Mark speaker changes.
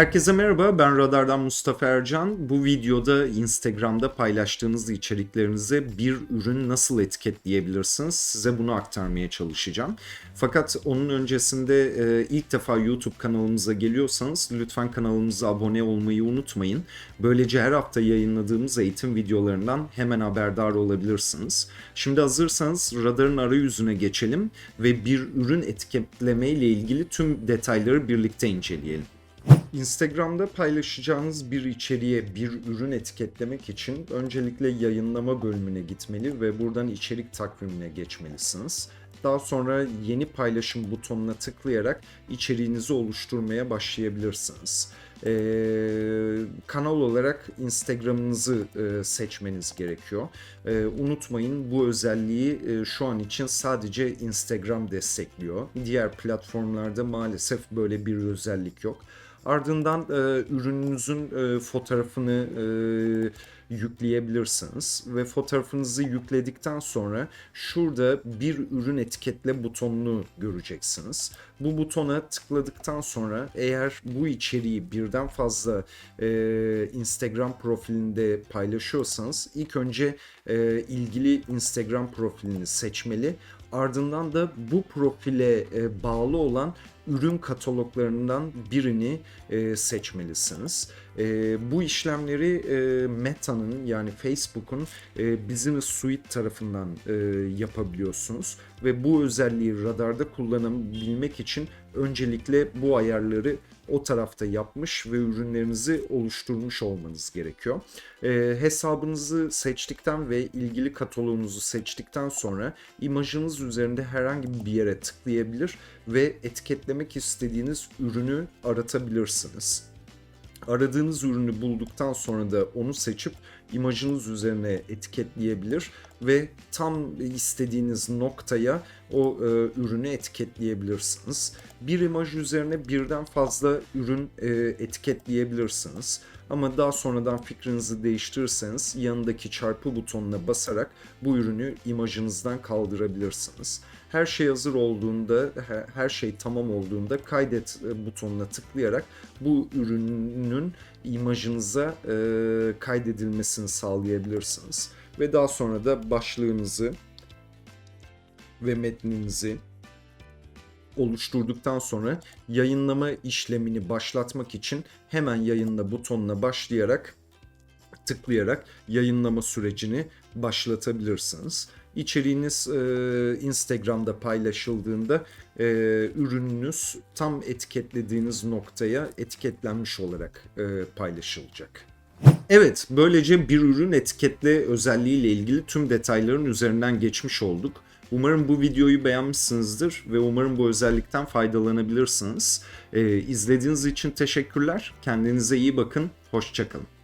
Speaker 1: Herkese merhaba, ben Radar'dan Mustafa Ercan. Bu videoda Instagram'da paylaştığınız içeriklerinize bir ürün nasıl etiketleyebilirsiniz size bunu aktarmaya çalışacağım. Fakat onun öncesinde e, ilk defa YouTube kanalımıza geliyorsanız lütfen kanalımıza abone olmayı unutmayın. Böylece her hafta yayınladığımız eğitim videolarından hemen haberdar olabilirsiniz. Şimdi hazırsanız Radar'ın arayüzüne geçelim ve bir ürün etiketleme ile ilgili tüm detayları birlikte inceleyelim. Instagram'da paylaşacağınız bir içeriğe bir ürün etiketlemek için öncelikle yayınlama bölümüne gitmeli ve buradan içerik takvimine geçmelisiniz. Daha sonra yeni paylaşım butonuna tıklayarak içeriğinizi oluşturmaya başlayabilirsiniz. Ee, kanal olarak Instagram'ınızı e, seçmeniz gerekiyor. Ee, unutmayın bu özelliği e, şu an için sadece Instagram destekliyor. Diğer platformlarda maalesef böyle bir özellik yok. Ardından e, ürününüzün e, fotoğrafını e, yükleyebilirsiniz ve fotoğrafınızı yükledikten sonra şurada bir ürün etiketle butonunu göreceksiniz. Bu butona tıkladıktan sonra eğer bu içeriği birden fazla e, Instagram profilinde paylaşıyorsanız ilk önce e, ilgili Instagram profilini seçmeli. Ardından da bu profile e, bağlı olan ürün kataloglarından birini e, seçmelisiniz. E, bu işlemleri Meta'nın yani Facebook'un e, Business Suite tarafından yapabiliyorsunuz ve bu özelliği radarda kullanabilmek için öncelikle bu ayarları o tarafta yapmış ve ürünlerinizi oluşturmuş olmanız gerekiyor. E, hesabınızı seçtikten ve ilgili kataloğunuzu seçtikten sonra imajınız üzerinde herhangi bir yere tıklayabilir ve etiketlemek istediğiniz ürünü aratabilirsiniz. Aradığınız ürünü bulduktan sonra da onu seçip imajınız üzerine etiketleyebilir ve tam istediğiniz noktaya o e, ürünü etiketleyebilirsiniz. Bir imaj üzerine birden fazla ürün e, etiketleyebilirsiniz. Ama daha sonradan fikrinizi değiştirirseniz yanındaki çarpı butonuna basarak bu ürünü imajınızdan kaldırabilirsiniz. Her şey hazır olduğunda, her şey tamam olduğunda kaydet e, butonuna tıklayarak bu ürünün imajınıza e, kaydedilmesini sağlayabilirsiniz. Ve daha sonra da başlığınızı ve metninizi oluşturduktan sonra yayınlama işlemini başlatmak için hemen yayınla butonuna başlayarak tıklayarak yayınlama sürecini başlatabilirsiniz. İçeriğiniz e, Instagram'da paylaşıldığında e, ürününüz tam etiketlediğiniz noktaya etiketlenmiş olarak e, paylaşılacak. Evet, böylece bir ürün etiketle özelliğiyle ilgili tüm detayların üzerinden geçmiş olduk. Umarım bu videoyu beğenmişsinizdir ve umarım bu özellikten faydalanabilirsiniz. Ee, izlediğiniz için teşekkürler. Kendinize iyi bakın. Hoşçakalın.